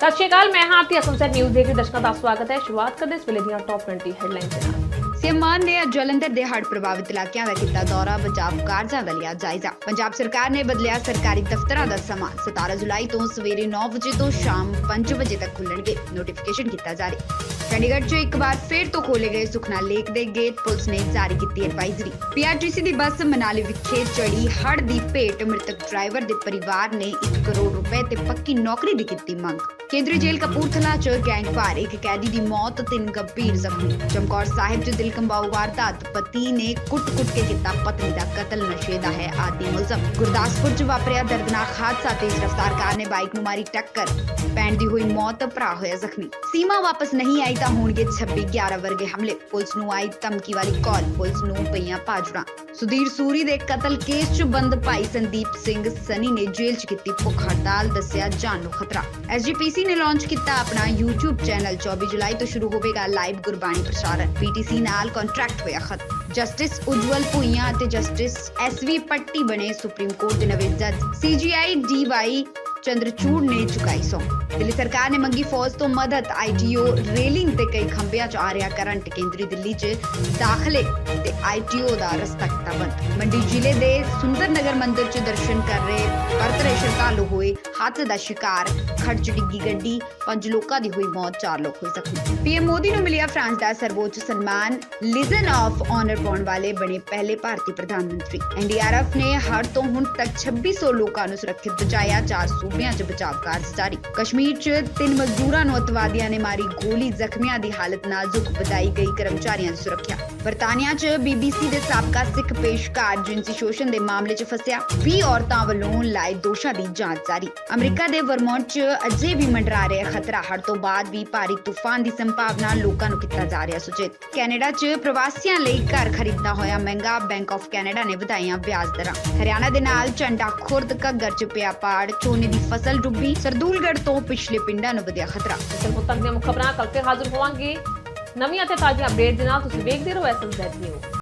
ਸਤਿ ਸ਼੍ਰੀ ਅਕਾਲ, ਮੈਂ ਹਾਂ ਆਰਤੀ ਅਸਮਸਰ ਨਿਊਜ਼ ਦੇਖ ਰਹੇ ਦਰਸ਼ਕਾਂ ਦਾ ਸਵਾਗਤ ਹੈ। ਸ਼ੁਰੂਆਤ ਕਰਦੇ ਇਸ ਵੇਲੇ ਦੀਆਂ ਟੌਪ 20 ਹੈਡਲਾਈਨਸ ਦੇ ਨਾਲ ਸੀਐਮ ਮਾਨ ਨੇ ਅੱਜ ਜਲੰਧਰ ਦੇ ਹੜ੍ਹ ਪ੍ਰਭਾਵਿਤ ਇਲਾਕਿਆਂ ਦਾ ਕੀਤਾ ਦੌਰਾ ਬਚਾਵ ਕਾਰਜਾਂ ਦਾ ਲਿਆ ਜਾਇਜ਼ਾ। ਪੰਜਾਬ ਸਰਕਾਰ ਨੇ ਬਦਲਿਆ ਸਰਕਾਰੀ ਦਫ਼ਤਰਾਂ ਦਾ ਸਮਾਂ। 17 ਜੁਲਾਈ ਤੋਂ ਸਵੇਰੇ 9 ਵਜੇ ਤੋਂ ਸ਼ਾਮ 5 ਵਜੇ ਤੱਕ ਖੁੱਲਣਗੇ। ਨੋਟੀਫਿਕੇਸ਼ਨ ਕੀਤਾ ਜਾਰੀ। ਚੰਡੀਗੜ੍ਹ 'ਚ ਇੱਕ ਵਾਰ ਫੇਰ ਤੋਂ ਖੋਲੇ ਗਏ ਸੁਖਨਾ ਲੇਕ ਦੇ ਗੇਟ ਪੁਲਿਸ ਨੇ ਜਾਰੀ ਕੀਤੀ ਐਡਵਾਈਜ਼ਰੀ ਪੀਆਰਟੀਸੀ ਦੀ ਬੱਸ ਮਨਾਲੀ ਵਿਖੇ ਚੜੀ ਹੜ੍ਹ ਦੀ ਭੇਟ, ਮ੍ਰਿਤਕ ਡਰਾਈਵਰ ਦੇ ਪਰਿਵਾਰ ਨੇ 1 ਕਰੋੜ ਰੁਪਏ ਤੇ ਪੱਕੀ ਨੌਕਰੀ ਦੀ ਕੀਤੀ ਮੰਗ। ਕੇਂਦਰੀ ਜੇਲ੍ਹ ਕਪੂਰਥਲਾ 'ਚ ਗੈਂਗਵਾਰ ਇੱਕ ਕੈਦੀ ਦੀ ਮੌਤ ਤਿੰਨ ਗੰਭੀਰ ਜ਼ਖਮੀ। ਚਮਕੌਰ ਸਾਹਿਬ 'ਚ ਦਿਲ ਕੰਬਾਊ ਵਾਰਦਾਤ, ਪਤੀ ਨੇ ਕੁੱਟ-ਕੁੱਟ ਕੇ ਕੀਤਾ ਪਤਨੀ ਦਾ ਕਤਲ, ਨਸ਼ੇ ਦਾ ਹੈ ਆਦੀ ਮੁਲਜ਼ਮ। ਗੁਰਦਾਸਪੁਰ 'ਚ ਵਾਪਰਿਆ ਦਰਦਨਾਕ ਹਾਦਸਾ, ਤੇਜ਼ ਰਫ਼ਤਾਰ ਕਾਰ ਨੇ ਬਾਈਕ ਨੂੰ ਮਾਰੀ ਟੱਕਰ। ਪੈਣ ਦੀ ਹੋਈ ਮੌਤ ਭਰਾ ਹੋਇਆ ਜ਼ਖਮੀ। ਸੀਮਾ ਵਾਪਸ ਨਹੀਂ ਆਈ ਤਾਂ ਹੋਣਗੇ 26 11 ਵਰਗੇ ਹਮਲੇ। ਪੁਲਿਸ ਨੂੰ ਆਈ ਧਮਕੀ ਵਾਲੀ ਕਾਲ। ਪੁਲਿਸ ਨੂੰ ਪਈਆਂ ਭਾਜੜਾਂ। ਸੁਧੀਰ ਸੂਰੀ ਦੇ ਕਤਲ ਕੇਸ 'ਚ ਬੰਦ ਭਾਈ ਸੰਦੀਪ ਸਿੰਘ ਸਨੀ ਨੇ ਜੇਲ੍ਹ 'ਚ ਕੀਤੀ ਭੁੱਖ ਹੜਤਾਲ, ਦੱਸਿਆ ਜਾਨ ਨੂੰ ਖਤਰਾ। ਐਸਜੀਪੀਸੀ ਨੇ ਲਾਂਚ ਕੀਤਾ ਆਪਣਾ YouTube ਚੈਨਲ 24 ਜੁਲਾਈ ਤੋਂ ਸ਼ੁਰੂ ਹੋਵੇਗਾ ਲਾਈਵ ਗੁਰਬਾਣੀ ਪ੍ਰਸਾਰਣ। ਪੀਟੀਸੀ ਨਾਲ ਕੰਟਰੈਕਟ ਹੋਇਆ ਖਤਮ ਜਸਟਿਸ ਉਜਵਲ ਭੁਈਆ ਅਤੇ ਜਸਟਿਸ ਐਸਵੀ ਪੱਟੀ ਬਣੇ ਸੁਪਰੀਮ ਕੋਰਟ ਦੇ ਨਵੇਂ ਜੱਜ। ਸੀਜੀਆਈ ਡੀਵਾਈ ਚੰਦਰਚੂੜ ਨੇ ਚੁਕਾਈ ਸੌ ਦਿੱਲੀ ਸਰਕਾਰ ਨੇ ਮੰਗੀ ਫੌਜ ਤੋਂ ਮਦਦ ਆਈਟੀਓ ਰੇਲਿੰਗ ਤੇ ਕਈ ਖੰਭਿਆਂ 'ਚ ਆ ਰਿਹਾ ਕਰੰਟ ਕੇਂਦਰੀ ਦਿੱਲੀ 'ਚ ਦਾਖਲੇ ਤੇ ਆਈਟੀਓ ਦਾ ਰਸਤਾ ਕੀਤਾ ਬੰਦ ਮੰਡੀ ਜ਼ਿਲ੍ਹੇ ਦੇ ਸੁੰਦਰ ਨਗਰ ਮੰਦਿਰ 'ਚ ਦਰਸ਼ਨ ਕਰ ਰਹੇ ਪਰਤ ਰਹੇ ਸ਼ਰਧਾਲੂ ਹੋਏ ਹਾਦਸੇ ਦਾ ਸ਼ਿਕਾਰ ਖੜ 'ਚ ਡਿੱਗੀ ਗੱਡੀ ਪੰਜ ਲੋਕਾਂ ਦੀ ਹੋਈ ਮੌਤ ਚਾਰ ਲੋਕ ਹੋਏ ਜ਼ਖਮੀ ਪੀਐਮ ਮੋਦੀ ਨੂੰ ਮਿਲਿਆ ਫਰਾਂਸ ਦਾ ਸਰਵੋੱਚ ਸਨਮਾਨ ਲਿਜਨ ਆਫ ਆਨਰ ਪਾਉਣ ਵਾਲੇ ਬਣੇ ਪਹਿਲੇ ਭਾਰਤੀ ਪ੍ਰਧਾਨ ਮੰਤਰੀ ਐਨਡੀਆਰਐਫ ਨੇ ਹੜ੍ਹ ਤੋਂ ਹੁਣ ਤੱਕ 2600 ਲੋਕਾਂ ਨੂੰ ਸੁਰੱਖਿਅਤ ਬਚਾਇਆ ਚਾਰ ਸੂਬਿਆਂ 'ਚ ਬਚਾਅ ਕਾਰਜ ਜਾਰੀ। ਕਸ਼ਮੀਰ 'ਚ ਤਿੰਨ ਮਜ਼ਦੂਰਾਂ ਨੂੰ ਅਤਵਾਦੀਆਂ ਨੇ ਮਾਰੀ ਗੋਲੀ, ਜ਼ਖਮੀਆਂ ਦੀ ਹਾਲਤ ਨਾਜ਼ੁਕ ਬਤਾਈ ਗਈ, ਕਰਮਚਾਰੀਆਂ ਦੀ ਸੁਰੱਖਿਆ। ਬਰਤਾਨੀਆ 'ਚ ਬੀਬੀਸੀ ਦੇ ਸਾਬਕਾ ਸਿੱਖ ਪੇਸ਼ਕਾਰ ਜਿੰਸੀ ਸ਼ੋਸ਼ਣ ਦੇ ਮਾਮਲੇ 'ਚ ਫਸਿਆ। 20 ਔਰਤਾਂ ਵੱਲੋਂ ਲਾਏ ਦੋਸ਼ਾਂ ਦੀ ਜਾਂਚ ਜਾਰੀ। ਅਮਰੀਕਾ ਦੇ ਵਰਮੌਂਟ 'ਚ ਅਜੇ ਵੀ ਮੰਡਰਾ ਰਿਹਾ ਖਤਰਾ। ਹੜ ਤੋਂ ਬਾਅਦ ਵੀ ਭਾਰੀ ਤੂਫਾਨ ਦੀ ਸੰਭਾਵਨਾ ਲੋਕਾਂ ਨੂੰ ਕੀਤਾ ਜਾ ਰਿਹਾ ਸੁਚੇਤ। ਕੈਨੇਡਾ 'ਚ ਪ੍ਰਵਾਸੀਆਂ ਲਈ ਘਰ ਖਰੀਦਣਾ ਹੋਇਆ ਮਹਿੰਗਾ। ਬੈਂਕ ਆਫ ਕੈਨੇਡਾ ਨੇ ਵਧਾਈਆਂ ਵਿਆਜ ਦਰਾਂ। ਹਰਿਆਣਾ ਦੇ ਨਾਲ ਝੰਡਾ ਖੁਰਦ ਘੱਗਰ 'ਚ ਪਿਆ ਪਾੜ। ਝੋਨੇ ਦੀ ਫਸਲ ਡੁੱਬੀ। ਸਰਦੂਲਗੜ੍ਹ ਤੋਂ ਪਿਛਲੇ ਪਿੰਡਾਂ ਨੂੰ ਵਧਿਆ ਖਤਰਾ। ਇਸ ਤੋਂ ਤੱਕ ਦੀਆਂ ਖਬਰਾਂ ਕੱਲ ਫਿਰ ਹਾਜ਼ਰ ਹੋਵਾਂਗੇ। ਨਵੀਆਂ ਤੇ ਤਾਜ਼ੀਆਂ ਅਪਡੇਟ ਦੇ ਨਾਲ ਤੁਸੀਂ ਵੇਖਦੇ ਰਹੋ ਐਸਐਮਜ਼ੈਡ ਨਿਊਜ਼